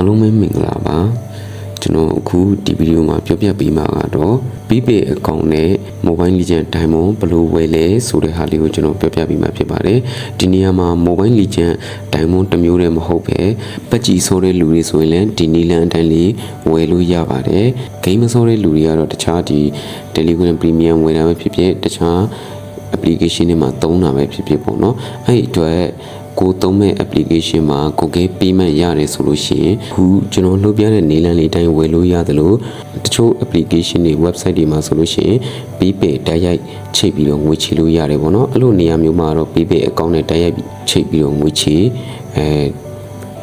အားလုံးပဲမင်္ဂလာပါကျွန်တော်အခုဒီဗီဒီယိုမှာပြောပြပေးမှာကတော့ prepaid account နဲ့ mobile legend diamond ဘယ်လိုဝယ်လဲဆိုတဲ့ဟာလေးကိုကျွန်တော်ပြောပြပေးမှာဖြစ်ပါတယ်ဒီနေရာမှာ mobile legend diamond တစ်မျိုးတည်းမဟုတ်ပဲပတ်ကြည်ဆိုတဲ့လူတွေဆိုရင်လည်းဒီနီလန်အတိုင်းလေးဝယ်လို့ရပါတယ် game မဆိုတဲ့လူတွေကတော့တခြားဒီ Telegram Premium ဝယ်တာပဲဖြစ်ဖြစ်တခြား application တွေမှာသုံးတာပဲဖြစ်ဖြစ်ပေါ့နော်အဲ့ဒီအတွက် ကိုသုံးမဲ့ application မှာကိုကဲ payment ရတယ်ဆိုလို့ရှိရင်ခုကျွန်တော်လုပ်ပြတဲ့နေလန်လေးတိုင်းဝယ်လို့ရတယ်လို့တချို့ application တွေ website တွေမှာဆိုလို့ရှိရင် PayPay တိုက်ရိုက်ချိတ်ပြီးတော့ငွေချေလို့ရတယ်ပေါ့နော်အဲ့လိုနေရာမျိုးမှာတော့ PayPay account နဲ့တိုက်ရိုက်ချိတ်ပြီးတော့ငွေချေအဲ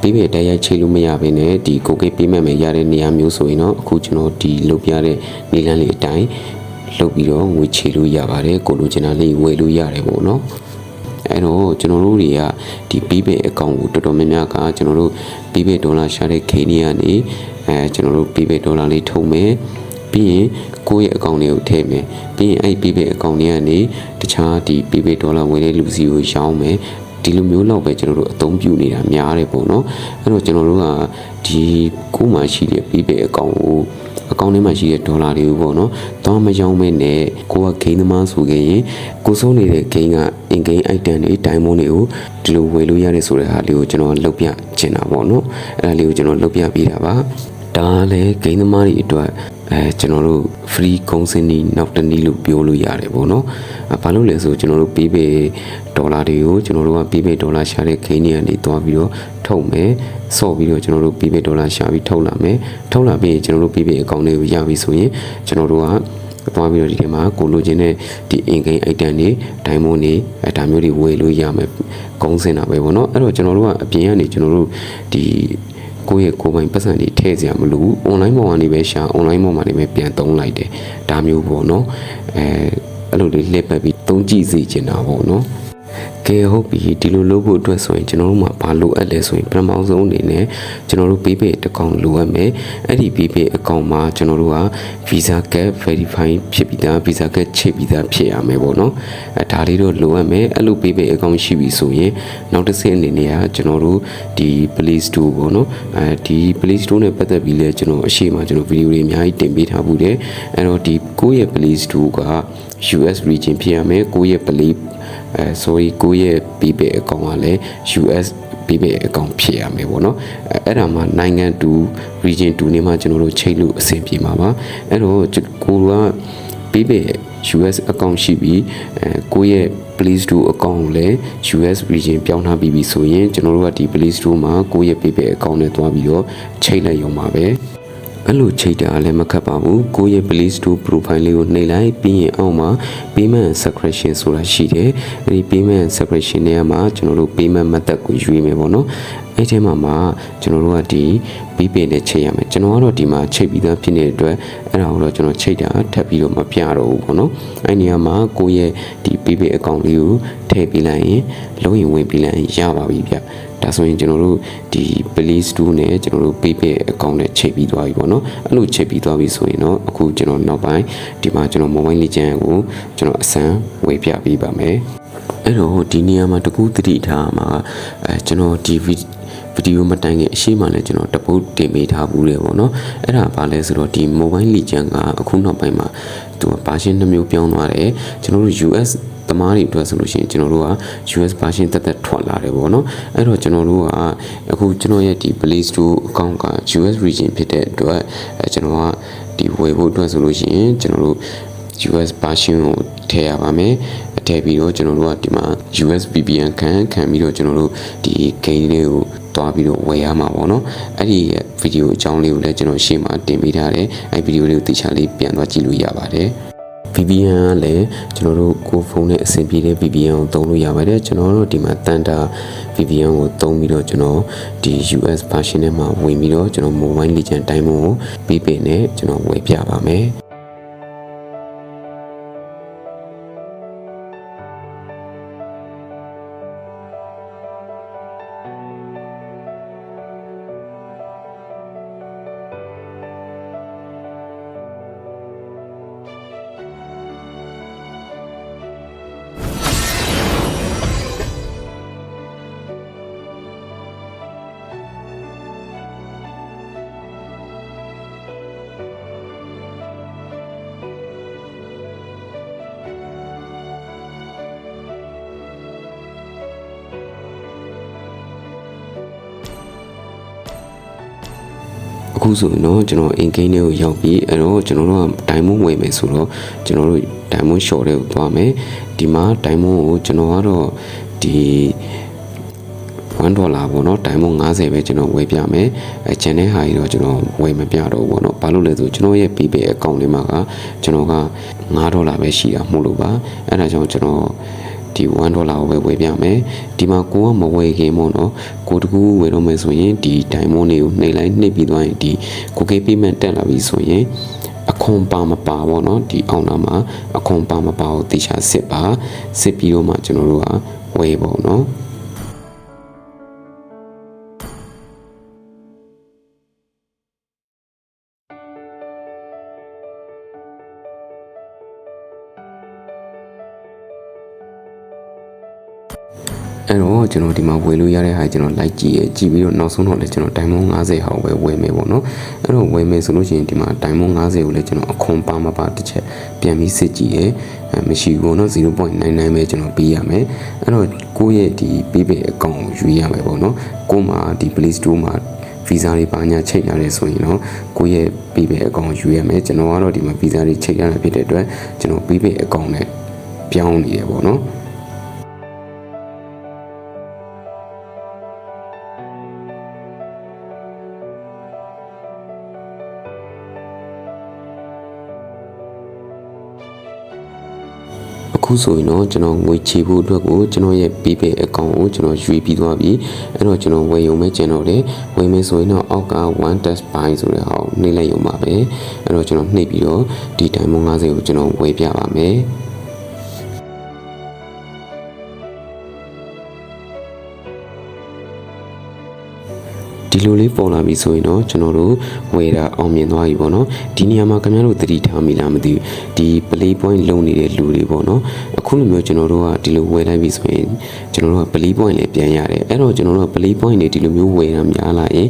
ပေးပေးတိုက်ရိုက်ချိတ်လို့မရဘဲနဲ့ဒီကိုကိပေးမဲ့မယ်ရတဲ့နေရာမျိုးဆိုရင်တော့အခုကျွန်တော်ဒီလုပ်ပြတဲ့နေလန်းလေးအတိုင်းလုပ်ပြီးတော့ငွေချေလို့ရပါတယ်ကိုလိုချင်တာလေးဝယ်လို့ရတယ်ပေါ့နော် အဲ့တော့ကျွန်တော်တို့တွေကဒီ PayPay account ကိုတော်တော်များများကကျွန်တော်တို့ PayPay ဒေါ်လာရှာတဲ့ခိနေကနေအဲကျွန်တော်တို့ PayPay ဒေါ်လာလေးထုတ်မယ်ပြီးရင်ကိုယ့်ရဲ့ account လေးကိုထည့်မယ်ပြီးရင်အဲ့ PayPay account လေးကနေတခြားဒီ PayPay ဒေါ်လာဝင်တဲ့လူစီကိုရောင်းမယ် ဒီလိုမျိုးလောက်ပဲကျွန်တော်တို့အသုံးပြုနေတာများတယ်ပေါ့နော်အဲ့တော့ကျွန်တော်တို့ကဒီကိုယ်မှာရှိတဲ့ PayPay account ကိုအကောင့်ထဲမှာရှိတဲ့ဒေါ်လာတွေကိုပေါ့နော်။တော့မရောင်းမဲနဲ့ကိုကဂိမ်းသမားဆိုခဲ့ရင်ကိုစိုးနေတဲ့ဂိမ်းကအင်ဂိမ်း item တွေ diamond တွေကိုဒီလိုဝယ်လို့ရတယ်ဆိုတဲ့ဟာလေးကိုကျွန်တော်လုပ်ပြချင်တာပေါ့နော်။အဲ့ဒါလေးကိုကျွန်တော်လုပ်ပြပေးတာပါ။ ဒါကလည်းဂိမ်းသမားတွေအတွက်အဲကျွန်တော်တို့ free ကုန်းစင်းနီနောက်တစ်နည်းလို့ပြောလို့ရတယ်ပေါ့နော်။အဲဘာလို့လဲဆိုကျွန်တော်တို့ပေးပေးဒေါ်လာတွေကိုကျွန်တော်တို့ကပေးပေးဒေါ်လာရှာတဲ့ဂိမ်းတွေကနေတွားပြီးတော့ထုတ်မယ်။ဆော့ပြီးတော့ကျွန်တော်တို့ပေးပေးဒေါ်လာရှာပြီးထုတ်လာမယ်။ထုတ်လာပြီးရင်ကျွန်တော်တို့ပေးပေးအကောင့်တွေကိုရပြီဆိုရင်ကျွန်တော်တို့ကသွားပြီးတော့ဒီထဲမှာကိုလိုချင်တဲ့ဒီအင်ဂိမ်း item တွေ diamond တွေအဲဒါမျိုးတွေဝယ်လို့ရမယ်ကုန်းစင်တာပဲပေါ့နော်အဲ့တော့ကျွန်တော်တို့ကအပြင်ကနေကျွန်တော်တို့ဒီ ကိုယ့်ရဲ့ကိုယ်ပိုင်ပတ်စံတွေထည့်စရာမလိုဘူး online ပေါ်ကနေပဲရှာ online ပေါ်မှာနေပဲပြန်သုံးလိုက်တယ်ဒါမျိုးပေါ့နော်အဲအဲ့လိုလေးလက်ပတ်ပြီးသုံးကြည့်စေချင်တာပေါ့နော် ကဲဟုတ်ပြီဒီလိုလုပ်ဖို့အတွက်ဆိုရင်ကျွန်တော်တို့မှာဘာလိုအပ်လဲဆိုရင်ပထမဆုံးအနေနဲ့ကျွန်တော်တို့ PayPay အကောင့်လိုအပ်မယ်အဲ့ဒီ PayPay အကောင့်မှာကျွန်တော်တို့က Visa Card Verify ဖြစ်ပြီးသား Visa Card ချိတ်ပြီးသားဖြစ်ရမယ်ပေါ့နော်အဲဒါလေးတော့လိုအပ်မယ်အဲ့လို PayPay အကောင့်ရှိပြီဆိုရင်နောက်တစ်ဆင့်အနေနဲ့ကကျွန်တော်တို့ဒီ Play Store ပေါ့နော်အဲဒီ Play Store နဲ့ပတ်သက်ပြီးလဲကျွန်တော်အရှိမကျွန်တော်ဗီဒီယိုတွေအများကြီးတင်ပေးထားဘူးတယ်အဲ့တော့ဒီကိုယ့်ရဲ့ Play Store က US region ဖြစ်ရမယ်ကိုယ့်ရဲ့ Play အဲ sorry ကိုယ့်ရဲ့ PayPay အကောင့်ကလည်း US PayPay အကောင့်ဖြစ်ရမယ်ပေါ့နော်အဲအဲ့ဒါမှနိုင်ငံတူ region တူနေမှကျွန်တော်တို့ချိန်လို့အဆင်ပြေမှာပါအဲ့တော့ကိုက PayPay US အကောင့်ရှိပြီးအဲကိုယ့်ရဲ့ Play Store အကောင့်ကိုလည်း US region ပြောင်းထားပြီးပြီဆိုရင်ကျွန်တော်တို့ကဒီ Play Store မှာကိုယ့်ရဲ့ PayPay အကောင့်နဲ့တွားပြီးတော့ချိန်လိုက်ရုံပါပဲ အဲ့လိုချိန်တာလည်းမခက်ပါဘူးကိုယ့်ရဲ့ Play Store profile လေးကိုနှိပ်လိုက်ပြီးရင်အောက်မှာ payment subscription ဆိုတာရှိတယ်အဲ့ဒီ payment subscription ထဲမှာကျွန်တော်တို့ payment method ကိုရွေးမယ်ပေါ့နော် အဲ့ထဲမှာမှာကျွန်တော်တို့ကဒီ PayPay နဲ့ချိန်ရမယ်ကျွန်တော်ကတော့ဒီမှာချိန်ပြီးသားဖြစ်နေတဲ့အတွက်အဲ့ဒါကိုတော့ကျွန်တော်ချိန်တာထပ်ပြီးတော့မပြတော့ဘူးပေါ့နော်အဲ့နေရာမှာကိုယ့်ရဲ့ဒီ PayPay account လေးကိုထည့်ပေးလိုက်ရင်လုံးရင်ဝင်ပေးလိုက်ရင်ရပါပြီဗျဒါဆိုရင်ကျွန်တော်တို့ဒီ Play Store နဲ့ကျွန်တော်တို့ PayPay account နဲ့ချိန်ပြီးသွားပြီပေါ့နော်အဲ့လိုချိန်ပြီးသွားပြီဆိုရင်တော့အခုကျွန်တော်နောက်ပိုင်းဒီမှာကျွန်တော် Mobile Legend ကိုကျွန်တော်အစမ်းဝေပြပေးပါမယ်အဲ့တော့ဒီနေရာမှာတကူတတိထားမှာအဲကျွန်တော်ဒီ ဗီဒီယိုမတိုင်ခင်အရှိမှလည်းကျွန်တော်တပုတ်တင်ပေးထားဘူးတယ်ပေါ့နော်အဲ့ဒါဘာလဲဆိုတော့ဒီ Mobile Legend ကအခုနောက်ပိုင်းမှာသူကဘာရှင်းနှမျိုးပြောင်းသွားတယ်ကျွန်တော်တို့ US သမားတွေအတွက်ဆိုလို့ရှိရင်ကျွန်တော်တို့က US version တက်တက်ထွက်လာတယ်ပေါ့နော်အဲ့တော့ကျွန်တော်တို့ကအခုကျွန်တော်ရဲ့ဒီ Play Store account က US region ဖြစ်တဲ့အတွက်အဲကျွန်တော်ကဒီဝယ်ဖို့အတွက်ဆိုလို့ရှိရင်ကျွန်တော်တို့ US version ကိုထည့်ရပါမယ်ထည့်ပြီးတော့ကျွန်တော်တို့ကဒီမှာ US VPN ခံခံပြီးတော့ကျွန်တော်တို့ဒီ game လေးကို တွားပြီးတော့ဝယ်ရမှာပေါ့နော်အဲ့ဒီဗီဒီယိုအကြောင်းလေးကိုလည်းကျွန်တော်ရှေ့မှာတင်ပေးထားတယ်အဲ့ဗီဒီယိုလေးကိုတခြားလေးပြန်သွားကြည့်လို့ရပါတယ် VPN ကလည်းကျွန်တော်တို့ကိုဖုန်းနဲ့အဆင်ပြေတဲ့ VPN ကိုသုံးလို့ရပါတယ်ကျွန်တော်တို့ဒီမှာတန်တာ VPN ကိုသုံးပြီးတော့ကျွန်တော်ဒီ US version ထဲမှာဝင်ပြီးတော့ကျွန်တော် Mobile Legend Diamond ကိုပေးပေးနဲ့ကျွန်တော်ဝယ်ပြပါမယ် အခုဆိုရင်တော့ကျွန်တော်အင်ကိန်းလေးကိုရောက်ပြီးအဲ့တော့ကျွန်တော်တို့ကဒိုင်မွန်ဝယ်မယ်ဆိုတော့ကျွန်တော်တို့ဒိုင်မွန်ရှော့တွေကိုသွားမယ်ဒီမှာဒိုင်မွန်ကိုကျွန်တော်ကတော့ဒီ1ဒေါ်လာပေါ့နော်ဒိုင်မွန်90ပဲကျွန်တော်ဝယ်ပြမယ်အဲချန်တဲ့ဟာကြီးတော့ကျွန်တော်ဝယ်မပြတော့ဘူးပေါ့နော်ဘာလို့လဲဆိုကျွန်တော်ရဲ့ PayPal account လေးမှာကကျွန်တော်က9ဒေါ်လာပဲရှိတာမို့လို့ပါအဲ့ဒါကြောင့်ကျွန်တော် ဒီ1ဒေါ်လာကိုပဲဝယ်ပြမယ်ဒီမှာကိုကမဝယ်ခင်ပေါ့နော်ကိုတကူဝယ်တော့မယ်ဆိုရင်ဒီဒိုင်မွန်လေးကိုနှိပ်လိုက်နှိပ်ပြီးသွားရင်ဒီကိုကေ payment တက်လာပြီဆိုရင်အခွန်ပါမပါပေါ့နော်ဒီအောင်နာမှာအခွန်ပါမပါကိုတေချာစစ်ပါစစ်ပြီးတော့မှကျွန်တော်တို့ကဝယ်ပေါ့နော် အဲ့တော့ကျွန်တော်ဒီမှာဝယ်လို့ရတဲ့ဟာကျွန်တော်လိုက်ကြည့်ရကြည့်ပြီးတော့နောက်ဆုံးတော့လည်းကျွန်တော်ဒိုင်မွန်90ဟောက်ပဲဝယ်မယ်ပေါ့နော်အဲ့တော့ဝယ်မယ်ဆိုလို့ရှိရင်ဒီမှာဒိုင်မွန်90ကိုလည်းကျွန်တော်အခွန်ပါမပါတစ်ချက်ပြန်ပြီးစစ်ကြည့်ရအဲမရှိဘူးပေါ့နော်0.99ပဲကျွန်တော်ပေးရမယ်အဲ့တော့ကိုယ့်ရဲ့ဒီ PayPal account ကိုယူရမယ်ပေါ့နော်ကို့မှာဒီ Play Store မှာဗီဇာတွေပါညာချိန်ရတယ်ဆိုရင်တော့ကိုယ့်ရဲ့ PayPal account ယူရမယ်ကျွန်တော်ကတော့ဒီမှာဗီဇာတွေချိန်ရတာဖြစ်တဲ့အတွက်ကျွန်တော် PayPal account နဲ့ပြောင်းနေတယ်ပေါ့နော် အခုဆိုရင်တော့ကျွန်တော်ငွေချေဖို့အတွက်ကိုကျွန်တော်ရဲ့ PayPal account ကိုကျွန်တော်ရွေးပြီးသွားပြီအဲ့တော့ကျွန်တော်ဝယ်ရုံပဲကျွန်တော်တယ်ဝယ်မယ်ဆိုရင်တော့အောက်က1 test buy ဆိုတဲ့ဟာကိုနှိပ်လိုက်ရုံပါပဲအဲ့တော့ကျွန်တော်နှိပ်ပြီးတော့ဒီ diamond 50ကိုကျွန်တော်ဝယ်ပြပါမယ် ဒီလိုလေးပေါ်လာပြီဆိုရင်တော့ကျွန်တော်တို့ဝယ်တာအောင်မြင်သွားပြီပေါ့နော်ဒီနေရာမှာခင်ဗျားတို့သတိထားမိလားမသိဘူးဒီ play point လုံနေတဲ့လူတွေပေါ့နော်အခုလိုမျိုးကျွန်တော်တို့ကဒီလိုဝယ်လိုက်ပြီဆိုရင်ကျွန်တော်တို့က play point လေးပြန်ရတယ်အဲ့တော့ကျွန်တော်တို့က play point တွေဒီလိုမျိုးဝယ်တာများလာရင်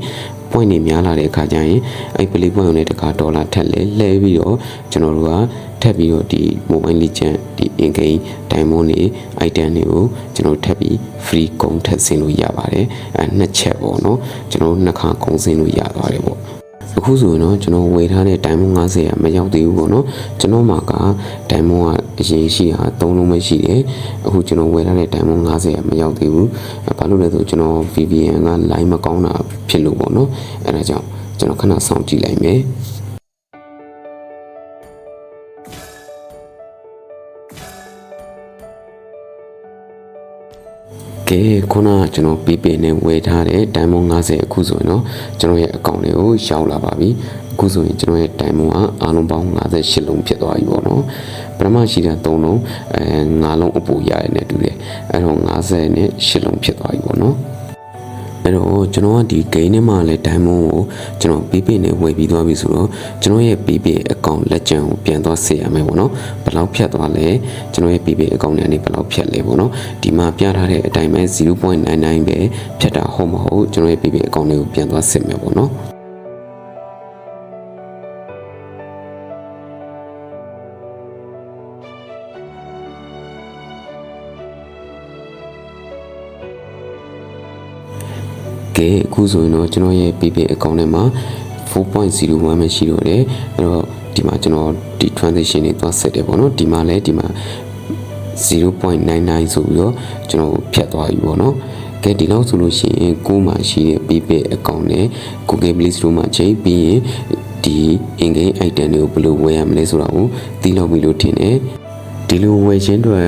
point တွေများလာတဲ့အခါကျရင်အဲ့ play point ကိုလည်းတခါဒေါ်လာထက်လဲလဲပြီးတော့ကျွန်တော်တို့ကထပ်ပြီးတော့ဒီ mobile legend ဒီ in game diamond တွေ item တွေကိုကျွန်တော်ထပ်ပြီး free ကုန်ထပ်ဆင်းလို့ရပါတယ်အဲနှစ်ချက်ပေါ့နော်ကျွန်တော်နှစ်ခါကုန်ဆင်းလို့ရသွားတယ်ပေါ့ အခုဆိုရင်တော့ကျွန်တော်ဝယ်ထားတဲ့ diamond 50ကမရောက်သေးဘူးပေါ့နော်ကျွန်တော်မှာက diamond ကအရင်ရှိတာ3လုံးပဲရှိတယ်အခုကျွန်တော်ဝယ်ထားတဲ့ diamond 50ကမရောက်သေးဘူးအဲဘာလို့လဲဆိုကျွန်တော် VPN က line မကောင်းတာဖြစ်လို့ပေါ့နော်အဲဒါကြောင့်ကျွန်တော်ခဏစောင့်ကြည့်လိုက်မယ် ကဲခုနကကျွန်တော် PayPay နဲ့ဝယ်ထားတဲ့ Diamond 50အခုဆိုရင်တော့ကျွန်တော်ရဲ့ account တွေကိုရောက်လာပါပြီအခုဆိုရင်ကျွန်တော်ရဲ့ Diamond ကအားလုံးပေါင်း58လုံးဖြစ်သွားပြီပေါ့နော်ပထမရှိတာ3လုံးအဲ9လုံးအပူရတယ်နဲ့တူတယ်အဲ့တော့50နဲ့8လုံးဖြစ်သွားပြီပေါ့နော် အဲ့တော့ကျွန်တော်ကဒီ game ထဲမှာလဲ diamond ကိုကျွန်တော် PayPay နဲ့ဝယ်ပြီးသွားပြီဆိုတော့ကျွန်တော်ရဲ့ PayPay account လက်ကျန်ကိုပြန်သွားဆက်ရမယ်ပေါ့နော်ဘယ်လောက်ဖြတ်သွားလဲကျွန်တော်ရဲ့ PayPay account နဲ့အနေဘယ်လောက်ဖြတ်လဲပေါ့နော်ဒီမှာပြထားတဲ့အတိုင်းပဲ0.99ပဲဖြတ်တာဟုတ်မဟုတ်ကျွန်တော်ရဲ့ PayPay account လေးကိုပြန်သွားဆက်မယ်ပေါ့နော် ကဲအခုဆိုရင်တော့ကျွန်တော်ရဲ့ PayPay account ထဲမှာ4.01ပဲရှိတော့တယ်အဲ့တော့ဒီမှာကျွန်တော်ဒီ transaction တွေသွားဆက်တယ်ပေါ့နော်ဒီမှာလည်းဒီမှာ0.99ဆိုပြီးတော့ကျွန်တော်ဖြတ်သွားပြီပေါ့နော်ကဲဒီလောက်ဆိုလို့ရှိရင်ကိုယ်မှာရှိတဲ့ PayPay account နဲ့ Google Play Store မှာချိန်ပြီးရင်ဒီ in-game item တွေကိုဘယ်လိုဝယ်ရမလဲဆိုတာကိုသိလောက်ပြီလို့ထင်တယ် ဒီလိုဝယ်ခြင်းတွေ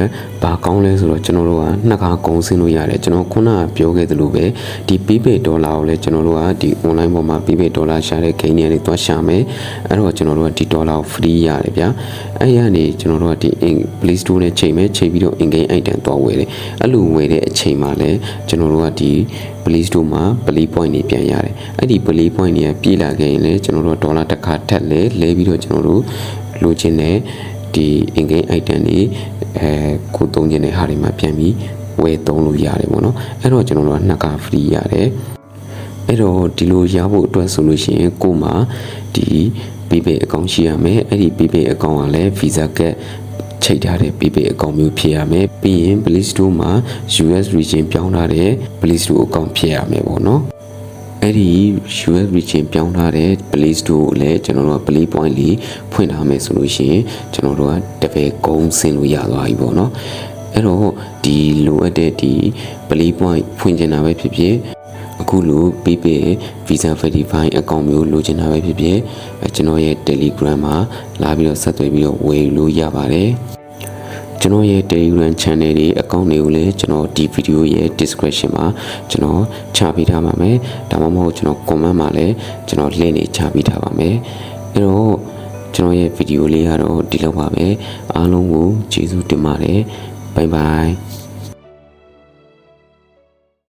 ဘာကောင်းလဲဆိုတော့ကျွန်တော်တို့ကနှစ်ခါကုန်စင်းလို့ရတယ်ကျွန်တော်ခုနကပြောခဲ့သလိုပဲဒီ PayPay ဒေါ်လာကိုလည်းကျွန်တော်တို့ကဒီ online ပေါ်မှာ PayPay ဒေါ်လာရှာတဲ့ဂိမ်းတွေကနေသွားရှာမယ်အဲ့တော့ကျွန်တော်တို့ကဒီဒေါ်လာကို free ရတယ်ဗျာအဲ့ရနေကျွန်တော်တို့ကဒီ Play Store နဲ့ချိန်မယ်ချိန်ပြီးတော့ in game item သွားဝယ်တယ်အဲ့လိုဝယ်တဲ့အချိန်မှာလည်းကျွန်တော်တို့ကဒီ Play Store မှာ Play Point တွေပြန်ရတယ်အဲ့ဒီ Play Point တွေကပြေးလာခဲ့ရင်လည်းကျွန်တော်တို့ကဒေါ်လာတစ်ခါထက်လဲလဲပြီးတော့ကျွန်တော်တို့လိုချင်တဲ့ ဒီ in game item တွေအဲကိုသုံးခြင်းတဲ့ဟာတွေမှာပြန်ပြီးဝယ်သုံးလို့ရတယ်ပေါ့နော်အဲ့တော့ကျွန်တော်တို့ကနှစ်ခါ free ရတယ်အဲ့တော့ဒီလိုရဖို့အတွက်ဆိုလို့ရှိရင်ကို့မှာဒီ PayPay account ရှိရမယ်အဲ့ဒီ PayPay account ကလည်း Visa Card ချိန်ထားတဲ့ PayPay account မျိုးဖြစ်ရမယ်ပြီးရင် Play Store မှာ US region ပြောင်းထားတဲ့ Play Store account ဖြစ်ရမယ်ပေါ့နော် အဲအဲ့ဒီ US region ပြောင်းထားတဲ့ Play Store ကိုလည်းကျွန်တော်တို့က Play Point လေးဖွင့်ထားမယ်ဆိုလို့ရှိရင်ကျွန်တော်တို့ကတပည့်ကုန်းဆင်းလို့ရသွားပြီပေါ့နော်အဲ့တော့ဒီလိုအပ်တဲ့ဒီ Play Point ဖွင့်ချင်တာပဲဖြစ်ဖြစ်အခုလို PayPay Visa Verify account မျိုးလိုချင်တာပဲဖြစ်ဖြစ်အဲကျွန်တော်ရဲ့ Telegram မှာလာပြီးတော့ဆက်သွယ်ပြီးတော့ဝယ်လို့ရပါတယ် ကျွန်တော်ရဲ့ Telegram channel တွေ account တွေကိုလည်းကျွန်တော်ဒီ video ရဲ့ description မှာကျွန်တော်ချပေးထားပါမယ်ဒါမှမဟုတ်ကျွန်တော် comment မှာလည်းကျွန်တော် link တွေချပေးထားပါမယ်အဲ့တော့ကျွန်တော်ရဲ့ video လေးကတော့ဒီလောက်ပါပဲအားလုံးကိုကျေးဇူးတင်ပါတယ် bye bye